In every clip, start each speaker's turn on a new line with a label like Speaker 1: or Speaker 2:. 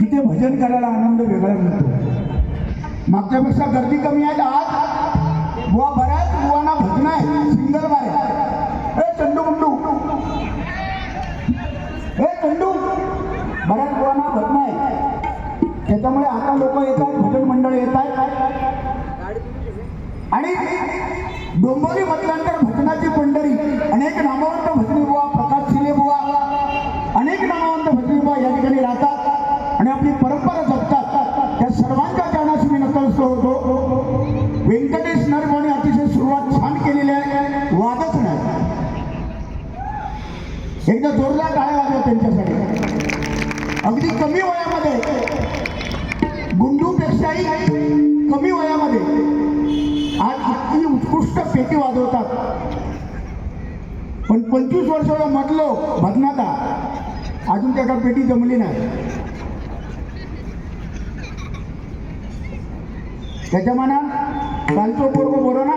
Speaker 1: तिथे भजन करायला आनंद वेगळा मिळतो. मागच्यापेक्षा गर्दी कमी आहे आज. बुवा बऱ्याच बुवांना भजन आहे. सिंगल आहे अरे चंडू मुंडू. हे चंडू. बऱ्याच बुवांना भजन आहे. त्याच्यामुळे आता लोक येतात भजन मंडळ येत आहेत. आणि डोंबोली म्हटल्यानंतर भजनाची पंढरी अनेक नामवंत भजनी बुवा या ठिकाणी राहतात आणि आपली परंपरा जपतात त्या सर्वांच्या चरणाशी होतो. व्यंकटेश नरवाने अतिशय सुरुवात छान केलेली आहे. वादच नाही. एकदा जोरदार टाळ्या वाजवा त्यांच्यासाठी. अगदी कमी वयामध्ये. गुंडूपेक्षाही कमी वयामध्ये. आज इतकी उत्कृष्ट पेटी वाजवतात. पण पंचवीस वर्षाला म्हटलो भजनाता अजून त्याला पेटी जमली नाही. त्याच्या मनात कालचं पोरगो बरो ना.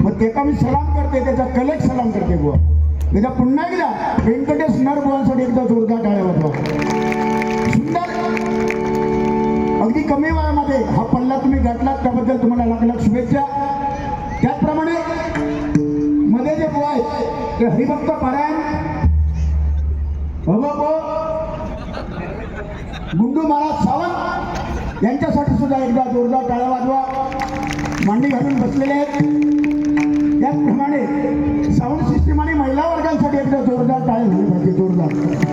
Speaker 1: मग त्याचा मी सलाम करते त्याचा कलेक्ट सलाम करते बुवा. त्याचा पुन्हा एकदा व्यंकटेश नर बुवांसाठी एकदा जोरदार टाळ्या वाजवा. सुंदर. अगदी कमी वयामध्ये हा पल्ला तुम्ही गाठलात त्याबद्दल तुम्हाला लाख लाख शुभेच्छा. त्याचप्रमाणे मध्ये जे बुवा आहेत ते हरिभक्त पारायण भगवो गुंडू महाराज सावंत यांच्यासाठी सुद्धा एकदा जोरदार टाळ्या वाजवा. मांडी घालून बसलेले आहेत. त्याचप्रमाणे साऊंड सिस्टीम आणि महिला वर्गांसाठी एकदा जोरदार टाळे झाले पाहिजे जोरदार.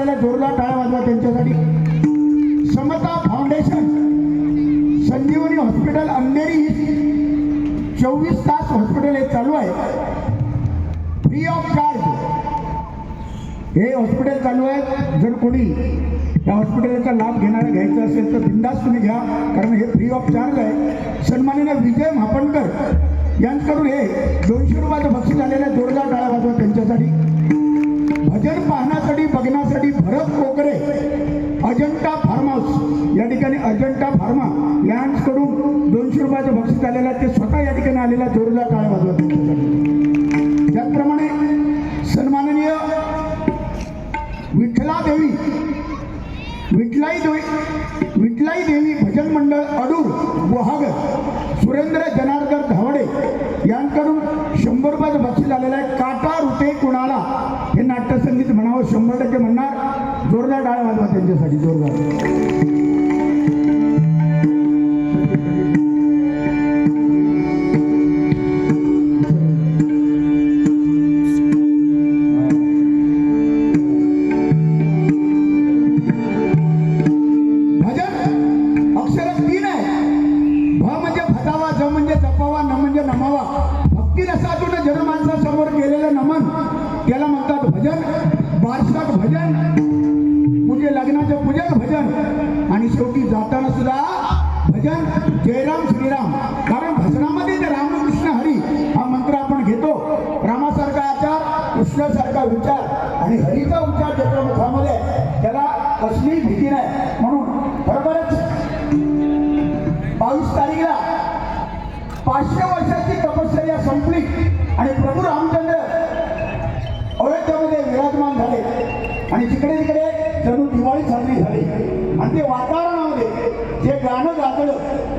Speaker 1: आलेल्या बक्षीस जोरदार टाळ्या वाजवा त्यांच्यासाठी. समता फाउंडेशन संजीवनी हॉस्पिटल अंधेरी चोवीस तास हॉस्पिटल हे चालू आहे. फ्री ऑफ चार्ज हे हॉस्पिटल चालू आहे. जर कोणी या हॉस्पिटलचा लाभ घेणारा घ्यायचा असेल तर बिंदास तुम्ही घ्या कारण हे फ्री ऑफ चार्ज आहे. सन्माननीय विजय महापणकर यांच्याकडून हे दोनशे रुपयाचं बक्षीस आलेलं आहे. जोरदार टाळा वाजवा त्यांच्यासाठी. भजन पाहण्यासाठी बघण्यासाठी भरत कोकरे अजंटा फार्म हाऊस या ठिकाणी अजंटा फार्मा यांकडून दोनशे रुपयाचं बक्षीस आलेलं आहे. ते स्वतः या ठिकाणी आलेला जोरदार काळ वाजवत त्याचप्रमाणे सन्माननीय विठ्ठला देवी विठलाई देवी विठलाई देवी भजन मंडळ अडूर वहाग सुरेंद्र जनार्दन धावडे यांकडून शंभर रुपयाचं बक्षीस आलेलं आहे. काटा रुपे कुणाला? शंभर टक्के म्हणणार जोरदार डाळ वाजवा त्यांच्यासाठी जोरदार. हे गाणं गाजलं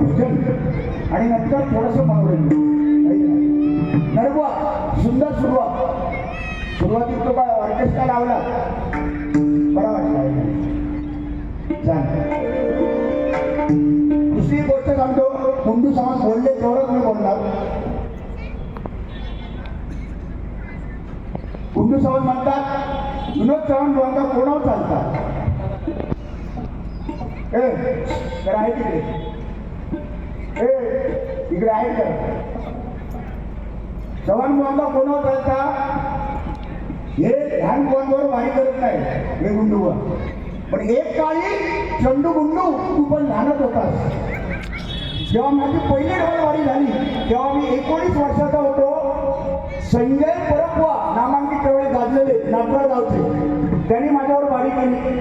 Speaker 1: भजन आणि नंतर थोडंसं मनोरंजन. नाही सुंदर सुरुवात सुरुवातीत तो काय ऑर्केस्ट्रा लावला. बरा वाटला. दुसरी गोष्ट सांगतो. मुंडू समाज बोलले तेवढंच मी बोलणार. हिंदू समाज म्हणतात विनोद चव्हाण दोनदा कोणावर चालतात? ए तर आहे तिकडे इकडे आहे का चव्हाण मुलांना कोणावर चालता हे ध्यान कोणवर वारी करत नाही हे गुंडूवर पण एक काळी चंडू गुंडू तू पण लहानच होतास. जेव्हा माझी पहिली ढोलवारी झाली तेव्हा मी एकोणीस वर्षाचा होतो. संजय परपवा नामांकित त्यावेळी गाजलेले नाटकर गावचे. त्यांनी माझ्यावर वारी केली.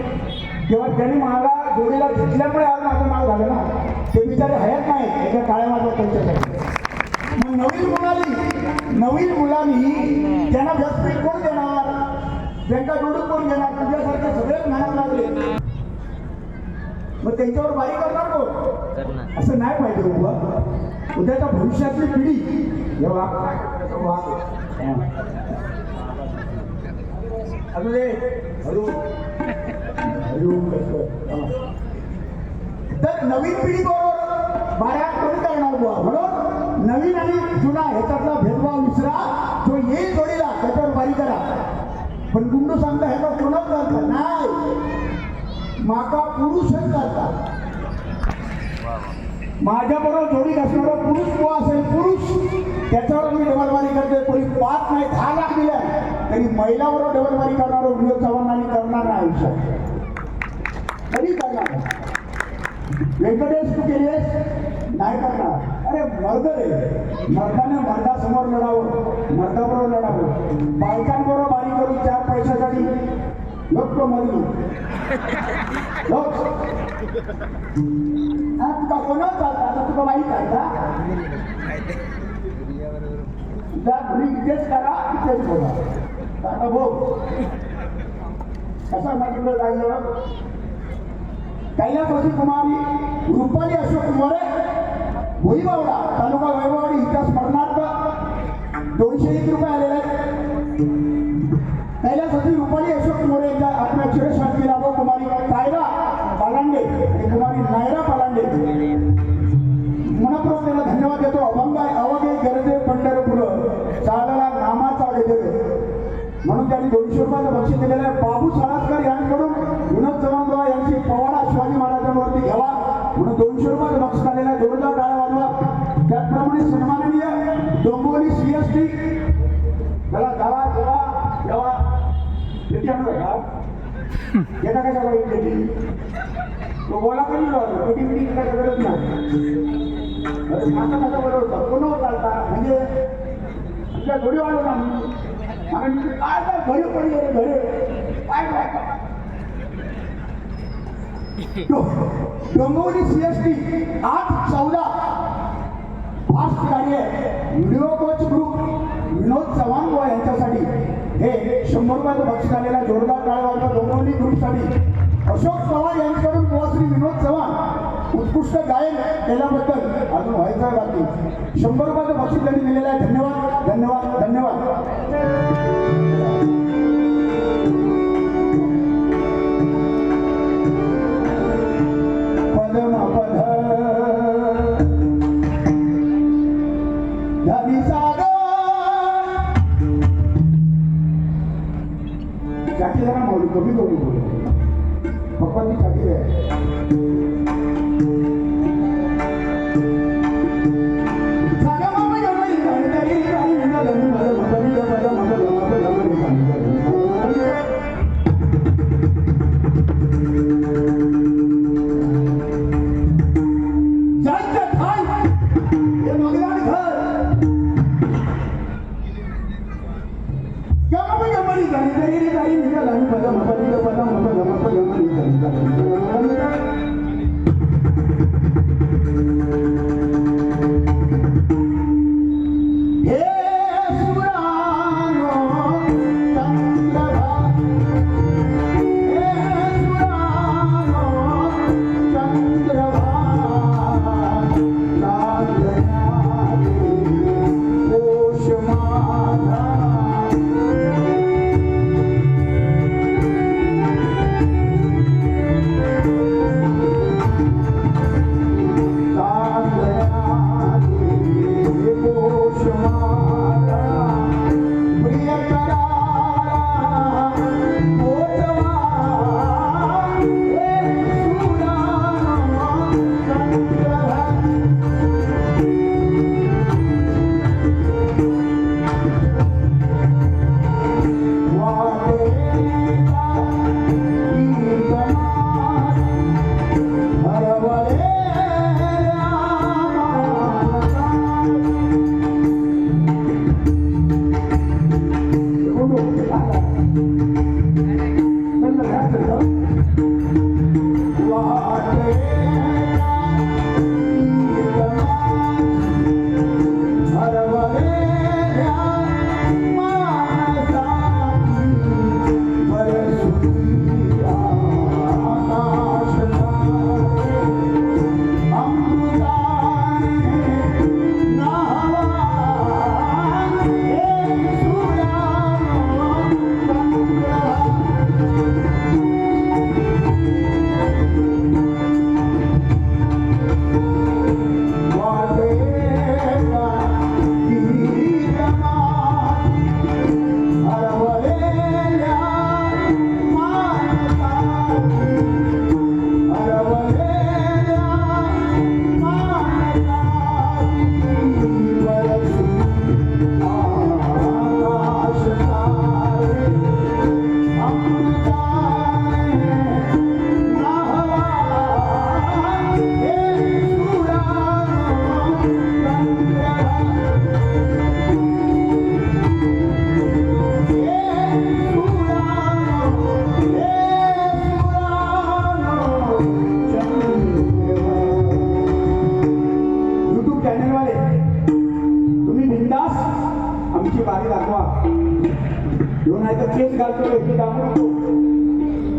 Speaker 1: तेव्हा त्यांनी मला जोडीला घेतल्यामुळे आज माझं नाव झालं ना. ते बिचारे हयात नाही एका काळ्या माझ्या त्यांच्यासाठी मग नवीन मुलांनी नवीन मुलांनी त्यांना व्यासपीठ कोण देणार? त्यांचा जोडून कोण देणार? तुझ्यासारखे सगळेच मेहनत लागले. मग त्यांच्यावर बारी करणार कोण? असं नाही पाहिजे उभं उद्याच्या भविष्यातली पिढी जेव्हा अजून ते हळू. हळू. कसं हा. तर नवीन पिढी बरोबर बाऱ्या कोणी करणार बुवा. म्हणून नवीन आणि जुना ह्याच्यातला भेदभाव विसरा. तो येईल जोडीला त्याच्यावर बारी करा. पण गुंडू सांगता ह्याचा कोणाच करता नाही. माका पुरुषच करतात. माझ्याबरोबर जोडीत असणारा पुरुष जो असेल पुरुष त्याच्यावर मी डबलबारी करते कोणी पाच नाही दहा लाख दिल्या तरी महिलाबरोबर डबलबारी करणारा विनोद चव्हाणांनी आणि करणार नाही आयुष्यात. कधी करणार? व्यंकटेश तू केलेस नाही करणार. अरे मर्द रे. मर्दाने मर्दासमोर लढावं. मर्दाबरोबर लढावं. बायकांबरोबर बारी करून चार पैशासाठी लोक तो मरली लोक हा तुका कोणावर चालता आता तुका माहीत आहे का? तुझ्या घरी इथेच करा इथेच बोला. आता भोग कसा सांगितलं जायचं कैलासवासी कुमारी रुपाली अशोक कुमारे भुईबावडा तालुका वैभववाडी इथं स्मरणार्थ दोनशे एक रुपये आलेले आहेत. कैलासवासी रुपाली अशोक कुमारे यांच्या आत्म्याक्षर शांती लाभो कुमारी कायरा पालांडे आणि कुमारी नायरा पालांडे. म्हणून त्यांनी दोनशे रुपयाचं बक्षीस दिलेलं आहे. बाबू साळासकर यांकडून विनोद चव्हाणराव यांची पवाडा शिवाजी महाराजांवरती घ्यावा म्हणून दोनशे रुपयाचं बक्षीस आलेलं आहे. जोरदार डाळ्या वाजवा. त्याचप्रमाणे सन्माननीय डोंबिवली सी एस टी त्याला गावा जेव्हा जेव्हा किती आणलं का येता कशा तो बोला पण पेटी पिटी काय गरज नाही. अरे माता बरोबर कोण चालता म्हणजे तुझ्या घरी आलो काय काय घरी पडली रे काय काय सी एस टी आठ चौदा. फास्ट गाडी आहे. Video coach group Vinod Chavan Buva यांच्यासाठी. हे शंभर रुपयाचं बक्षीस आलेला जोरदार टाळवाचा डोंबिवली ग्रुपसाठी. अशोक चव्हाण यांच्याकडून बुवा श्री विनोद चव्हाण. उत्कृष्ट गायन केल्याबद्दल अजून व्हायचं बाकी. शंभर रुपयाचं बक्षीस त्यांनी दिलेलं आहे. धन्यवाद धन्यवाद धन्यवाद.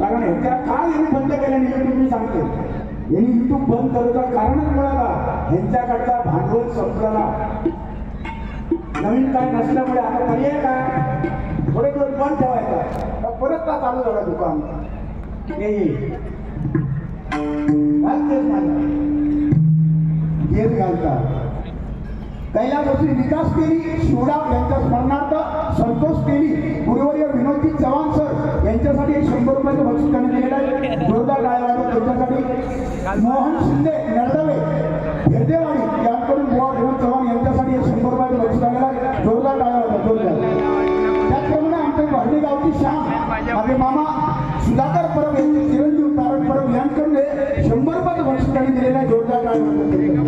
Speaker 1: कारण ह्याच्या काय यांनी बंद केलं युट्यूब मी सांगतो. यांनी युट्यूब बंद करायचा कारणच मिळाला ह्यांच्याकडचा भांडवल संपला नवीन काय नसल्यामुळे आता पर्याय काय? थोडे दिवस बंद ठेवायचा. परत का चालू झाला दुकान हे घालतात घालतेच विकास केली शिवराम यांच्या स्मरणार्थ संतोष केली. गुरुवर्य विनोदी चव्हाण सर यांच्यासाठी एक शंभर रुपयाचं बक्षीस त्यांनी दिलेलं आहे. जोरदार टाळ्या त्यांच्यासाठी. मोहन शिंदे नरडवे हेरदेवाडी यांकडून गोवा विनोद चव्हाण यांच्यासाठी एक शंभर रुपयाचं बक्षीस आलेलं आहे. श्याम माझे मामा सुधाकर परब यांचे चिरंजीव तारण परब यांकडून हे शंभर रुपयाचं बक्षीस त्यांनी दिलेलं आहे जोरदार टाळ्या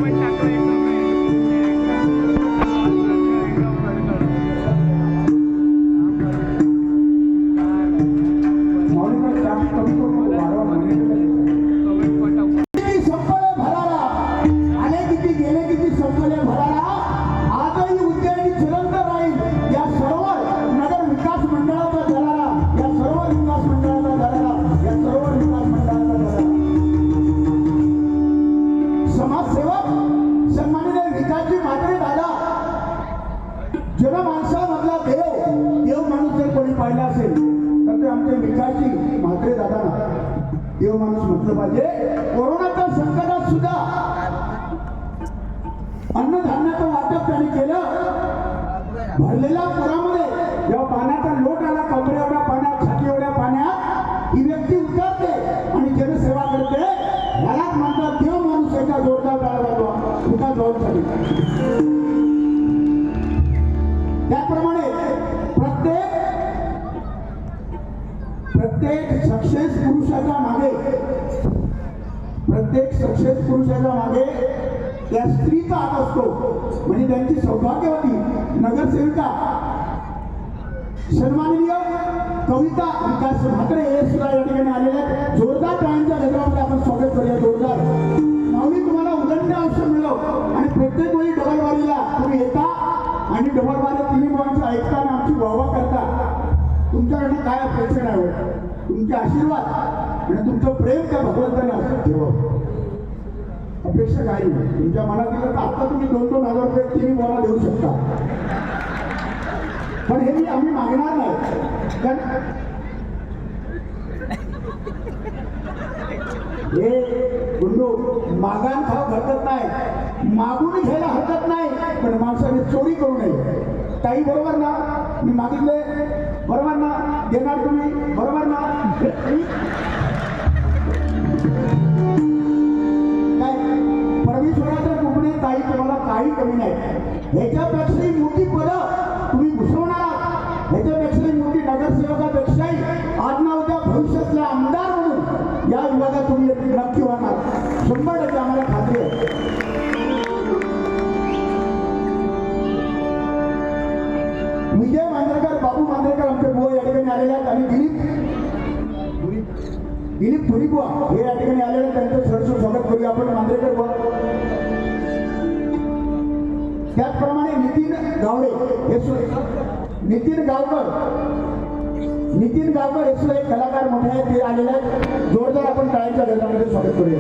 Speaker 1: जनमानसामधला देव देव माणूस जर कोणी पाहिला असेल तर ते आमचे विकासजी म्हात्रे दादा देव माणूस म्हटलं पाहिजे. कोरोनाच्या संकटात सुद्धा अन्नधान्याचं वाटप त्यांनी केलं. भरलेला पुरामा प्रत्येक सक्सेस पुरुषाच्या मागे प्रत्येक सक्सेस पुरुषाच्या मागे त्या स्त्रीचा हात असतो. म्हणजे त्यांची सौभाग्यवती नगरसेविका सन्माननीय कविता विकास ठाकरे हे सुद्धा या ठिकाणी आलेले आहेत. जोरदार टाळ्यांच्या गजरामध्ये आपण स्वागत करूया. जोरदार. माऊली तुम्हाला उदंड आयुष्य मिळव आणि प्रत्येक वेळी डबलवारीला तुम्ही येता आणि डबलवारी तिन्ही मुलांचं ऐकता आणि आमची वाहवा करता. तुमच्याकडनं काय अपेक्षा नाही होत तुमचे आशीर्वाद आणि तुमचं प्रेम त्या भगवंताने असं ठेवा. अपेक्षा काही नाही तुमच्या मनात दिलं तर आता तुम्ही दोन दोन हजार रुपये टीव्ही मला देऊ शकता. पण हे मी आम्ही मागणार नाही. कारण हे गुंडू मागान खाव हरकत नाही. मागून घ्यायला हरकत नाही. पण माणसाने चोरी करू नये. ताई बरोबर ना? मी मागितले बरोबर ना? देणार तुम्ही? बरोबर ना? हे या ठिकाणी आलेले त्यांचं सरसर स्वागत करूया आपण. मांद्रेकर बुवा त्याचप्रमाणे नितीन गावडे हे नितीन गावकर. नितीन गावकर हे सुद्धा एक कलाकार मोठे आहेत. ते आलेले आहेत. जोरदार आपण टाळ्यांच्या गजरामध्ये स्वागत करूया.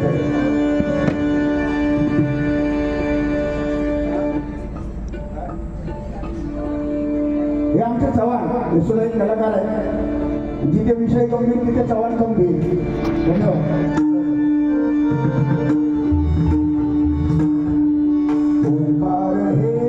Speaker 1: हे आमचे चव्हाण हे सुद्धा एक कलाकार आहेत. जिथे विषय गंभीर तिथे चव्हाण गंभीर. धन्यवाद